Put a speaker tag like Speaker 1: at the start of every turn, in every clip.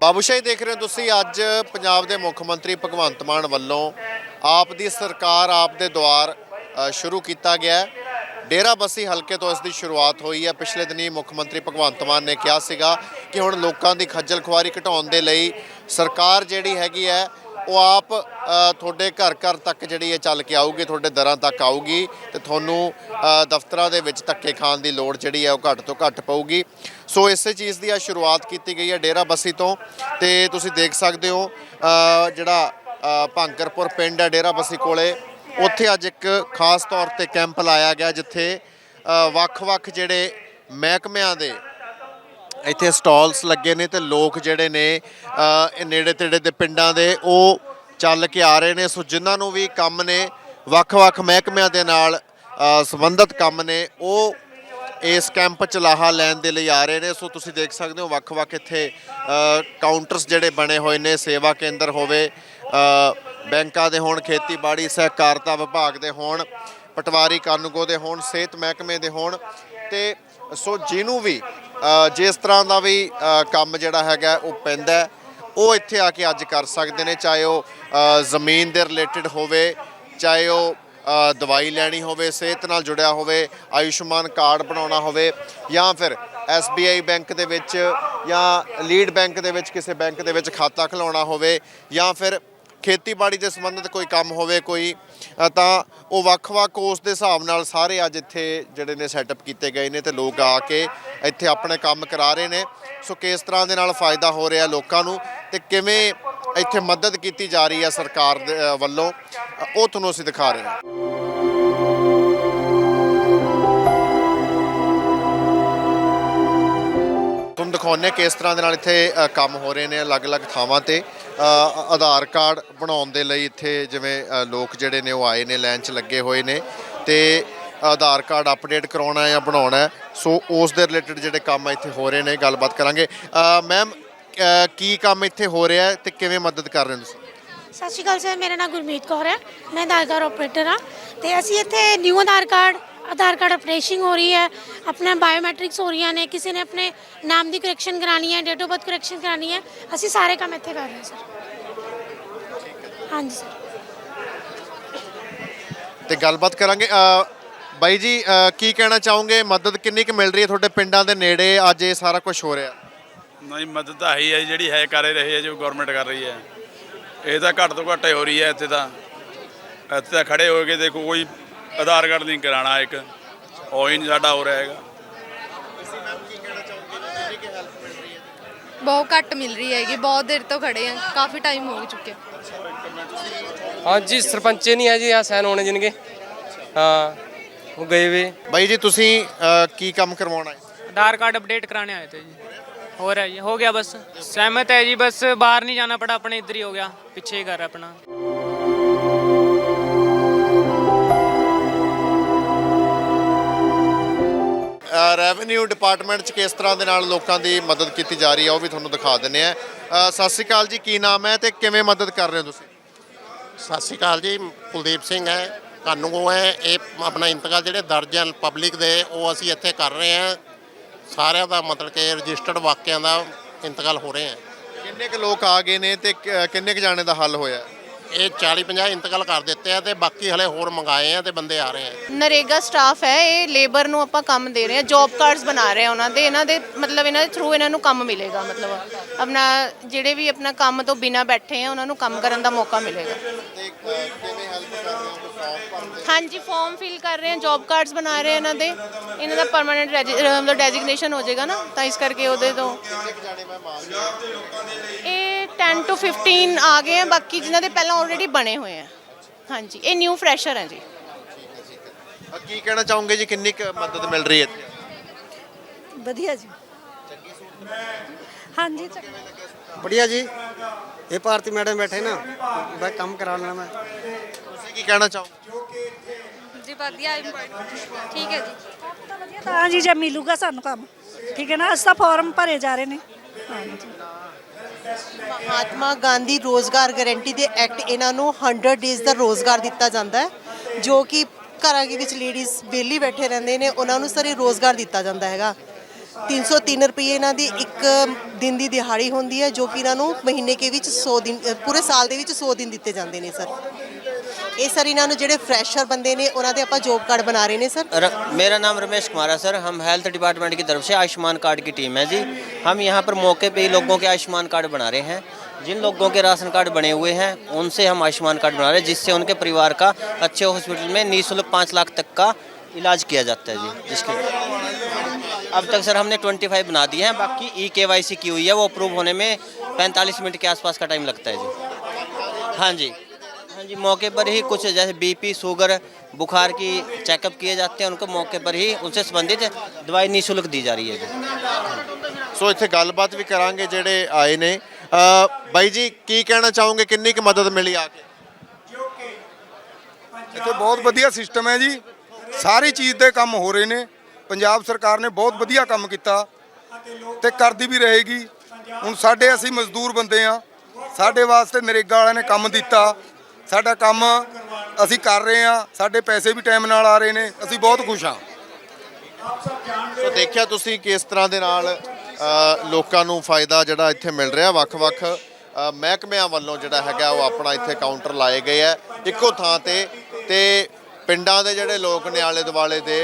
Speaker 1: ਬਾਬੂਸ਼ਾਹੀ ਦੇਖ ਰਹੇ ਹੋ ਤੁਸੀਂ ਅੱਜ ਪੰਜਾਬ ਦੇ ਮੁੱਖ ਮੰਤਰੀ ਭਗਵੰਤ ਮਾਨ ਵੱਲੋਂ ਆਪ ਦੀ ਸਰਕਾਰ, ਆਪ ਦੇ ਦੁਆਰ ਸ਼ੁਰੂ ਕੀਤਾ ਗਿਆ ਹੈ। ਡੇਰਾ ਬੱਸੀ ਹਲਕੇ ਤੋਂ ਇਸ ਦੀ ਸ਼ੁਰੂਆਤ ਹੋਈ ਹੈ। ਪਿਛਲੇ ਦਿਨੀ ਮੁੱਖ ਮੰਤਰੀ ਭਗਵੰਤ ਮਾਨ ਨੇ ਕਿਹਾ ਸੀਗਾ ਕਿ ਹੁਣ ਲੋਕਾਂ ਦੀ ਖੱਜਲ ਖੁਆਰੀ ਘਟਾਉਣ ਦੇ ਲਈ ਸਰਕਾਰ ਜਿਹੜੀ ਹੈਗੀ ਹੈ, ਉਹ ਆਪ ਤੁਹਾਡੇ ਘਰ ਘਰ ਤੱਕ ਜਿਹੜੀ ਹੈ ਚੱਲ ਕੇ ਆਊਗੀ, ਤੁਹਾਡੇ ਦਰਾਂ ਤੱਕ ਆਊਗੀ ਤੇ ਤੁਹਾਨੂੰ ਦਫ਼ਤਰਾਂ ਦੇ ਵਿੱਚ ਧੱਕੇ ਖਾਣ ਦੀ ਲੋੜ ਜਿਹੜੀ ਹੈ, ਉਹ ਘੱਟ ਤੋਂ ਘੱਟ ਪਊਗੀ। ਸੋ ਇਸੇ ਚੀਜ਼ ਦੀ ਆ ਸ਼ੁਰੂਆਤ ਕੀਤੀ ਗਈ ਹੈ ਡੇਰਾ ਬੱਸੀ ਤੋਂ ਤੇ ਤੁਸੀਂ ਦੇਖ ਸਕਦੇ ਹੋ ਜਿਹੜਾ ਭੰਕਰਪੁਰ ਪਿੰਡ ਹੈ ਡੇਰਾ ਬੱਸੀ ਕੋਲੇ, ਉੱਥੇ ਅੱਜ ਇੱਕ ਖਾਸ ਤੌਰ ਤੇ ਕੈਂਪ ਲਾਇਆ ਗਿਆ ਜਿੱਥੇ ਵੱਖ-ਵੱਖ ਜਿਹੜੇ ਮਹਿਕਮਿਆਂ ਦੇ ਇੱਥੇ ਸਟਾਲਸ ਲੱਗੇ ਨੇ ਤੇ ਲੋਕ ਜਿਹੜੇ ਨੇ ਨੇੜੇ ਤੇੜੇ ਦੇ ਪਿੰਡਾਂ ਦੇ ਉਹ ਚੱਲ ਕੇ ਆ ਰਹੇ ਨੇ। ਸੋ ਜਿਨ੍ਹਾਂ ਨੂੰ ਵੀ ਕੰਮ ਨੇ, ਵੱਖ-ਵੱਖ ਮਹਿਕਮਿਆਂ ਦੇ ਨਾਲ ਸੰਬੰਧਿਤ ਕੰਮ ਨੇ, ਉਹ ਇਸ ਕੈਂਪ ਚ ਲਾਹਾ ਲੈਣ ਦੇ ਲਈ ਆ ਰਹੇ ਨੇ। ਸੋ ਤੁਸੀਂ ਦੇਖ ਸਕਦੇ ਹੋ ਵੱਖ-ਵੱਖ ਇੱਥੇ ਕਾਊਂਟਰਸ ਜਿਹੜੇ ਬਣੇ ਹੋਏ ਨੇ, ਸੇਵਾ ਕੇਂਦਰ ਹੋਵੇ ਬੈਂਕਾਂ ਦੇ ਹੋਣ, ਖੇਤੀਬਾੜੀ, ਸਹਿਕਾਰਤਾ ਵਿਭਾਗ ਦੇ ਹੋਣ, ਪਟਵਾਰੀ ਕਾਨੂੰਗੋ ਦੇ ਹੋਣ, ਸਿਹਤ ਮਹਿਕਮੇ ਦੇ ਹੋਣ ਤੇ ਸੋ ਜਿਹਨੂੰ ਵੀ ਜਿਸ ਤਰ੍ਹਾਂ ਦਾ ਵੀ ਕੰਮ ਜਿਹੜਾ ਹੈਗਾ, ਉਹ ਪੈਂਦਾ ਉਹ ਇੱਥੇ ਆ ਕੇ ਅੱਜ ਕਰ ਸਕਦੇ ਨੇ, ਚਾਹੇ ਉਹ ਜ਼ਮੀਨ ਦੇ ਰਿਲੇਟਡ ਹੋਵੇ, ਚਾਹੇ ਉਹ ਦਵਾਈ ਲੈਣੀ ਹੋਵੇ, ਸਿਹਤ ਨਾਲ ਜੁੜਿਆ ਹੋਵੇ, ਆਯੁਸ਼ਮਾਨ ਕਾਰਡ ਬਣਾਉਣਾ ਹੋਵੇ, ਜਾਂ ਫਿਰ SBI ਬੈਂਕ ਦੇ ਵਿੱਚ ਜਾਂ ਲੀਡ ਬੈਂਕ ਦੇ ਵਿੱਚ ਕਿਸੇ ਬੈਂਕ ਦੇ ਵਿੱਚ ਖਾਤਾ ਖੁਲਾਉਣਾ ਹੋਵੇ, ਜਾਂ ਫਿਰ ਖੇਤੀਬਾੜੀ ਦੇ ਸੰਬੰਧਿਤ ਕੋਈ ਕੰਮ ਹੋਵੇ, ਕੋਈ ਤਾਂ ਉਹ ਵੱਖ-ਵੱਖ ਉਸ ਦੇ ਹਿਸਾਬ ਨਾਲ ਸਾਰੇ ਅੱਜ ਇੱਥੇ ਜਿਹੜੇ ਨੇ ਸੈਟਅਪ ਕੀਤੇ ਗਏ ਨੇ ਤੇ ਲੋਕ ਆ ਕੇ ਇੱਥੇ ਆਪਣੇ ਕੰਮ ਕਰਾ ਰਹੇ ਨੇ। ਸੋ ਕਿਸ ਤਰ੍ਹਾਂ ਦੇ ਨਾਲ ਫਾਇਦਾ ਹੋ ਰਿਹਾ ਲੋਕਾਂ ਨੂੰ ਤੇ ਕਿਵੇਂ ਇੱਥੇ ਮਦਦ ਕੀਤੀ ਜਾ ਰਹੀ ਹੈ ਸਰਕਾਰ ਦੇ ਵੱਲੋਂ ਉਹ ਤੁਹਾਨੂੰ ਅਸੀਂ ਦਿਖਾ ਰਹੇ ਹਾਂ। ਤੁਹਾਨੂੰ ਦਿਖਾਉਂਦੇ ਹਾਂ ਕਿਸ ਤਰ੍ਹਾਂ ਦੇ ਨਾਲ ਇੱਥੇ ਕੰਮ ਹੋ ਰਹੇ ਨੇ ਅਲੱਗ-ਅਲੱਗ ਥਾਵਾਂ ਤੇ। ਆਧਾਰ ਕਾਰਡ ਬਣਾਉਣ ਦੇ ਲਈ ਇੱਥੇ ਜਿਵੇਂ ਲੋਕ ਜਿਹੜੇ ਨੇ ਉਹ ਆਏ ਨੇ, ਲਾਈਨ 'ਚ ਲੱਗੇ ਹੋਏ ਨੇ ਤੇ ਆਧਾਰ ਕਾਰਡ ਅਪਡੇਟ ਕਰਾਉਣਾ ਹੈ ਜਾਂ ਬਣਾਉਣਾ ਹੈ। ਸੋ ਉਸ ਦੇ ਰਿਲੇਟਡ ਜਿਹੜੇ ਕੰਮ ਇੱਥੇ ਹੋ ਰਹੇ ਨੇ, ਗੱਲਬਾਤ ਕਰਾਂਗੇ। ਮੈਮ ਕੀ ਕੰਮ ਇੱਥੇ ਹੋ ਰਿਹਾ ਹੈ ਤੇ ਕਿਵੇਂ ਮਦਦ ਕਰ ਰਹੇ ਹੋ ਤੁਸੀਂ?
Speaker 2: ਸਤਿ ਸ਼੍ਰੀ ਅਕਾਲ ਸਰ, ਮੇਰਾ ਨਾਮ ਗੁਰਮੀਤ ਕੌਰ ਹੈ। ਮੈਂ ਆਧਾਰ ਕਾਰਡ ਆਪਰੇਟਰ ਹਾਂ ਤੇ ਅਸੀਂ ਇੱਥੇ new Aadhaar card Aadhaar card updating ਹੋ ਰਹੀ ਹੈ ਆਪਣਾ ਬਾਇਓਮੈਟ੍ਰਿਕਸ ਹੋ ਰਹੀਆਂ ਨੇ ਕਿਸੇ ਨੇ ਆਪਣੇ ਨਾਮ ਦੀ ਕਰੈਕਸ਼ਨ ਕਰਾਣੀ ਹੈ ਡੇਟ ਆਫ ਬਰਥ ਕਰੈਕਸ਼ਨ ਕਰਾਣੀ ਹੈ ਅਸੀਂ ਸਾਰੇ ਕੰਮ ਇੱਥੇ ਕਰ ਰਹੇ ਹਾਂ ਸਰ। ਹਾਂਜੀ ਸਰ।
Speaker 1: ਤੇ ਗੱਲਬਾਤ ਕਰਾਂਗੇ ਬਾਈ ਜੀ ਕੀ ਕਹਿਣਾ ਚਾਹੋਗੇ? ਮਦਦ ਕਿੰਨੀ ਕੁ ਮਿਲ ਰਹੀ ਹੈ ਤੁਹਾਡੇ ਪਿੰਡਾਂ ਦੇ ਨੇੜੇ? ਅੱਜ ਇਹ ਸਾਰਾ ਕੁਝ ਹੋ ਰਿਹਾ।
Speaker 3: ਨਹੀਂ ਮਦਦ ਤਾਂ ਹੈ ਹੀ ਜਿਹੜੀ ਹੈ ਕਰ ਰਹੀ ਹੈ ਜੋ ਗਵਰਨਮੈਂਟ ਕਰ ਰਹੀ ਹੈ। ਇਹ ਤਾਂ ਘੱਟ ਤੋਂ ਘੱਟ ਹੀ ਹੋ ਰਹੀ ਹੈ ਇੱਥੇ ਤਾਂ। ਇੱਥੇ ਤਾਂ ਖੜੇ ਹੋ ਕੇ ਦੇਖੋ ਕੋਈ ਆਧਾਰ ਕਾਰਡ ਲਿੰਕ ਕਰਾਣਾ ਇੱਕ ਹੋ ਹੀ ਨਹੀਂ ਸਾਡਾ ਹੋ ਰਿਹਾ ਹੈਗਾ
Speaker 4: ਬਹੁਤ ਘੱਟ ਮਿਲ ਰਹੀ ਹੈਗੀ ਬਹੁਤ ਦੇਰ ਤੋਂ ਖੜੇ ਆ ਕਾਫੀ ਟਾਈਮ ਹੋ ਚੁੱਕਿਆ
Speaker 5: ਹਾਂਜੀ ਸਰਪੰਚੇ ਨਹੀਂ ਹੈ ਜੀ ਆ ਸੈਨ ਹੋਣੇ ਜਿਨਕੇ ਹਾਂ ਉਹ ਗਏ ਵੇ
Speaker 1: ਬਾਈ ਜੀ ਤੁਸੀਂ ਅ, ਕੀ ਕੰਮ ਕਰਵਾਉਣਾ ਹੈ
Speaker 6: आधार कार्ड अपडेट कराने आए थे जी हो रहा है जी हो गया बस सहमत है जी बस बाहर नहीं जाना पड़ा अपने इधर ही हो गया पीछे ही घर है अपना
Speaker 1: ਰੈਵਨਿਊ ਡਿਪਾਰਟਮੈਂਟ 'ਚ ਕਿਸ ਤਰ੍ਹਾਂ ਦੇ ਨਾਲ ਲੋਕਾਂ ਦੀ ਮਦਦ ਕੀਤੀ ਜਾ ਰਹੀ ਹੈ ਉਹ ਵੀ ਤੁਹਾਨੂੰ ਦਿਖਾ ਦਿੰਨੇ ਆ। ਸਤਿ ਸ਼੍ਰੀ ਅਕਾਲ ਜੀ ਕੀ ਨਾਮ ਹੈ ਤੇ ਕਿਵੇਂ ਮਦਦ ਕਰ ਰਹੇ ਹੋ ਤੁਸੀਂ?
Speaker 7: ਸਤਿ ਸ਼੍ਰੀ ਅਕਾਲ ਜੀ ਕੁਲਦੀਪ ਸਿੰਘ ਹੈ ਕਾਨੂੰਗੋ ਹੈ ਇਹ ਆਪਣਾ ਇੰਤਕਾਲ ਜਿਹੜੇ ਦਰਜ ਹਨ ਪਬਲਿਕ ਦੇ ਉਹ ਅਸੀਂ ਇੱਥੇ ਕਰ ਰਹੇ ਹਾਂ। ਸਾਰਿਆਂ ਦਾ ਮਤਲਬ ਕਿ ਰਜਿਸਟਰਡ ਵਾਕਿਆਂ ਦਾ ਇੰਤਕਾਲ ਹੋ ਰਹੇ ਹੈ।
Speaker 1: ਕਿੰਨੇ ਕੁ ਲੋਕ ਆ ਗਏ ਨੇ ਤੇ ਕਿ- ਕਿੰਨੇ ਕੁ ਜਾਣੇ ਦਾ ਹੱਲ ਹੋਇਆ?
Speaker 7: ਇਹ 40 50 ਇੰਤਕਾਲ ਕਰ ਦਿੱਤੇ ਆ ਤੇ ਬਾਕੀ ਹਲੇ ਹੋਰ ਮੰਗਾਏ ਆ ਤੇ ਬੰਦੇ ਆ ਰਹੇ ਆ।
Speaker 4: ਨਰੇਗਾ ਸਟਾਫ ਹੈ ਇਹ ਲੇਬਰ ਨੂੰ ਆਪਾਂ ਕੰਮ ਦੇ ਰਹੇ ਹਾਂ ਜੌਬ ਕਾਰਡਸ ਬਣਾ ਰਹੇ ਹਾਂ ਉਹਨਾਂ ਦੇ। ਇਹਨਾਂ ਦੇ ਮਤਲਬ ਇਹਨਾਂ ਦੇ ਥਰੂ ਇਹਨਾਂ ਨੂੰ ਕੰਮ ਮਿਲੇਗਾ ਮਤਲਬ ਆਪਣਾ ਜਿਹੜੇ ਵੀ ਆਪਣਾ ਕੰਮ ਤੋਂ ਬਿਨਾ ਬੈਠੇ ਆ ਉਹਨਾਂ ਨੂੰ ਕੰਮ ਕਰਨ ਦਾ ਮੌਕਾ ਮਿਲੇਗਾ।
Speaker 1: ਤੇ ਕਿਵੇਂ ਹੈਲਪ ਕਰ ਰਹੇ ਹੋ? ਕੋਈ
Speaker 4: ਹਾਂਜੀ ਫਾਰਮ ਫਿਲ ਕਰ ਰਹੇ ਹਾਂ ਜੌਬ ਕਾਰਡਸ ਬਣਾ ਰਹੇ ਹਾਂ ਇਹਨਾਂ ਦੇ ਇਹਨਾਂ ਦਾ ਪਰਮਨੈਂਟ ਮਤਲਬ ਡੈਜ਼ਿਗਨੇਸ਼ਨ ਹੋ ਜਾਏਗਾ ਨਾ ਤਾਂ ਇਸ ਕਰਕੇ ਉਹਦੇ ਤੋਂ
Speaker 1: ਕਿੰਨੇ ਕੁ ਜਾਣੇ ਮੈਂ ਮਾਨ
Speaker 4: ਇਹ 10 ਤੋਂ 15 ਆ ਗਏ ਆ ਬਾਕੀ ਜਿਨ੍ਹਾਂ ਦੇ ਪਹਿਲਾਂ ਆਲਰੇਡੀ ਬਣੇ ਹੋਏ ਆ ਹਾਂਜੀ ਇਹ ਨਿਊ ਫਰੈਸ਼ਰ ਹੈ ਜੀ
Speaker 1: ਕੀ ਕਹਿਣਾ ਚਾਹੋਗੇ ਜੀ ਕਿੰਨੀ ਕੁ ਮਦਦ ਮਿਲ ਰਹੀ ਹੈ ਇੱਥੇ
Speaker 2: ਵਧੀਆ ਜੀ ਹਾਂਜੀ ਚੰਗੀ
Speaker 8: बढ़िया जी ये भारती मैडम बैठे ना मैं काम करा लेना मैं
Speaker 1: ਤੁਸੀਂ ਕੀ ਕਹਿਣਾ ਚਾਹੋਗੇ?
Speaker 4: ਜੀ ਵਧੀਆ ਠੀਕ ਹੈ ਜੀ।
Speaker 2: ਵਧੀਆ ਤਾਂ ਜੀ ਜੇ ਮਿਲੂਗਾ ਸਾਨੂੰ ਕੰਮ। ਠੀਕ ਹੈ ਨਾ ਅਸੀਂ ਤਾਂ ਫਾਰਮ ਭਰੇ ਜਾ ਰਹੇ ਨੇ। ਹਾਂਜੀ।
Speaker 9: ਮਹਾਤਮਾ ਗਾਂਧੀ ਰੋਜ਼ਗਾਰ ਗਾਰੰਟੀ ਦੇ ਐਕਟ ਇਹਨਾਂ ਨੂੰ 100 ਡੇਜ਼ ਦਾ ਰੋਜ਼ਗਾਰ ਦਿੱਤਾ ਜਾਂਦਾ ਹੈ ਜੋ ਕਿ ਘਰਾਂ ਦੇ ਵਿੱਚ ਲੇਡੀਜ਼ ਵਿਹਲੀ ਬੈਠੇ ਰਹਿੰਦੇ ਨੇ ਉਹਨਾਂ ਨੂੰ ਸਰ ਰੋਜ਼ਗਾਰ ਦਿੱਤਾ ਜਾਂਦਾ ਹੈਗਾ। 303 ਰੁਪਏ ਇਹਨਾਂ ਦੀ ਇੱਕ ਦਿਨ ਦੀ ਦਿਹਾੜੀ ਹੁੰਦੀ ਹੈ ਜੋ ਕਿ ਇਹਨਾਂ ਨੂੰ ਮਹੀਨੇ ਕੇ ਵਿੱਚ 100 ਦਿਨ ਅ, ਪੂਰੇ ਸਾਲ ਦੇ ਵਿੱਚ 100 ਦਿਨ ਦਿੱਤੇ ਜਾਂਦੇ ਨੇ ਸਰ। ਇਹ ਸਰ ਇਹਨਾਂ ਨੂੰ ਜਿਹੜੇ ਫਰੈਸ਼ਰ ਬੰਦੇ ਨੇ ਉਹਨਾਂ ਦੇ ਆਪਾਂ ਜੋਬ ਕਾਰਡ ਬਣਾ ਰਹੇ ਨੇ ਸਰ
Speaker 10: र- मेरा नाम रमेश कुमार है सर हम हेल्थ डिपार्टमेंट की तरफ से आयुष्मान कार्ड की टीम है जी हम यहाँ पर मौके पे ही लोगों के आयुष्मान कार्ड बना रहे हैं जिन लोगों के राशन कार्ड बने हुए हैं उनसे हम आयुष्मान कार्ड बना रहे हैं जिससे उनके परिवार का अच्छे हॉस्पिटल में निःशुल्क पाँच लाख तक का इलाज किया जाता है जी जिसके अब तक सर हमने 25 बना दिए हैं बाकी ई के वाई सी की हुई है वो अप्रूव होने में 45 मिनट के आसपास का टाइम लगता है जी हाँ जी हाँ जी मौके पर ही कुछ जैसे बीपी शुगर बुखार की चेकअप किए जाते हैं उनको मौके पर ही उनसे संबंधित दवाई निःशुल्क दी जा रही है जी
Speaker 1: ਸੋ ਇੱਥੇ ਗੱਲਬਾਤ ਵੀ ਕਰਾਂਗੇ ਜਿਹੜੇ ਆਏ ਨੇ ਅ, ਬਾਈ ਜੀ ਕੀ ਕਹਿਣਾ ਚਾਹੋਗੇ ਕਿੰਨੀ ਕੁ ਮਦਦ ਮਿਲੀ ਆ ਕੇ
Speaker 11: ਇੱਥੇ ਬਹੁਤ ਵਧੀਆ ਸਿਸਟਮ ਹੈ ਜੀ ਸਾਰੀ ਚੀਜ਼ ਦੇ ਕੰਮ ਹੋ ਰਹੇ ਨੇ ਪੰਜਾਬ ਸਰਕਾਰ ਨੇ ਬਹੁਤ ਵਧੀਆ ਕੰਮ ਕੀਤਾ ਤੇ ਕਰਦੀ ਵੀ ਰਹੇਗੀ ਹੁਣ ਸਾਡੇ ਅਸੀਂ ਮਜ਼ਦੂਰ ਬੰਦੇ ਆ ਸਾਡੇ ਵਾਸਤੇ ਨਰੇਗਾ ਵਾਲਿਆਂ ਨੇ ਕੰਮ ਦਿੱਤਾ ਸਾਡਾ ਕੰਮ ਅਸੀਂ ਕਰ ਰਹੇ ਆ ਸਾਡੇ ਪੈਸੇ ਵੀ ਟਾਈਮ ਨਾਲ ਆ ਰਹੇ ਨੇ, ਅਸੀਂ ਬਹੁਤ ਖੁਸ਼ ਹਾਂ।
Speaker 1: ਸੋ ਦੇਖਿਆ ਤੁਸੀਂ ਕਿਸ ਤਰ੍ਹਾਂ ਦੇ ਨਾਲ ਲੋਕਾਂ ਨੂੰ ਫਾਇਦਾ ਜਿਹੜਾ ਇੱਥੇ ਮਿਲ ਰਿਹਾ ਵੱਖ-ਵੱਖ। ਮਹਿਕਮਿਆਂ ਵੱਲੋਂ ਜਿਹੜਾ ਹੈਗਾ ਉਹ ਆਪਣਾ ਇੱਥੇ ਕਾਊਂਟਰ ਲਾਏ ਗਏ ਆ ਇੱਕੋ ਥਾਂ ਤੇ ਤੇ ਪਿੰਡਾਂ ਦੇ ਜਿਹੜੇ ਲੋਕ ਨੇ ਆਲੇ ਦੁਆਲੇ ਦੇ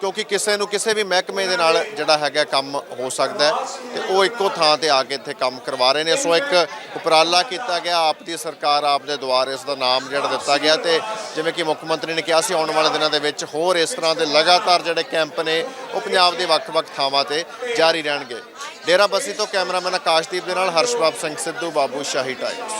Speaker 1: ਕਿਉਂਕਿ ਕਿਸੇ ਨੂੰ ਕਿਸੇ ਵੀ ਮਹਿਕਮੇ ਦੇ ਨਾਲ ਜਿਹੜਾ ਹੈਗਾ ਕੰਮ ਹੋ ਸਕਦਾ ਹੈ ਤੇ ਉਹ ਇੱਕੋ ਥਾਂ ਤੇ ਆ ਕੇ ਇੱਥੇ ਕੰਮ ਕਰਵਾ ਰਹੇ ਨੇ। ਸੋ ਇੱਕ ਉਪਰਾਲਾ ਕੀਤਾ ਗਿਆ, ਆਪ ਦੀ ਸਰਕਾਰ ਆਪ ਦੇ ਦੁਆਰ ਇਸ ਦਾ ਨਾਮ ਜਿਹੜਾ ਦਿੱਤਾ ਗਿਆ ਤੇ ਜਿਵੇਂ ਕਿ ਮੁੱਖ ਮੰਤਰੀ ਨੇ ਕਿਹਾ ਸੀ, ਆਉਣ ਵਾਲੇ ਦਿਨਾਂ ਦੇ ਵਿੱਚ ਹੋਰ ਇਸ ਤਰ੍ਹਾਂ ਦੇ ਲਗਾਤਾਰ ਜਿਹੜੇ ਕੈਂਪ ਨੇ, ਉਹ ਪੰਜਾਬ ਦੇ ਵੱਖ-ਵੱਖ ਥਾਵਾਂ ਤੇ ਜਾਰੀ ਰਹਿਣਗੇ। ਡੇਰਾ ਬੱਸੀ ਤੋਂ ਕੈਮਰਾਮੈਨ ਆਕਾਸ਼ਦੀਪ ਦੇ ਨਾਲ ਹਰਸ਼ਬਾਬ ਸਿੰਘ ਸਿੱਧੂ, ਬਾਬੂ ਸ਼ਾਹੀ ਟਾਈਮ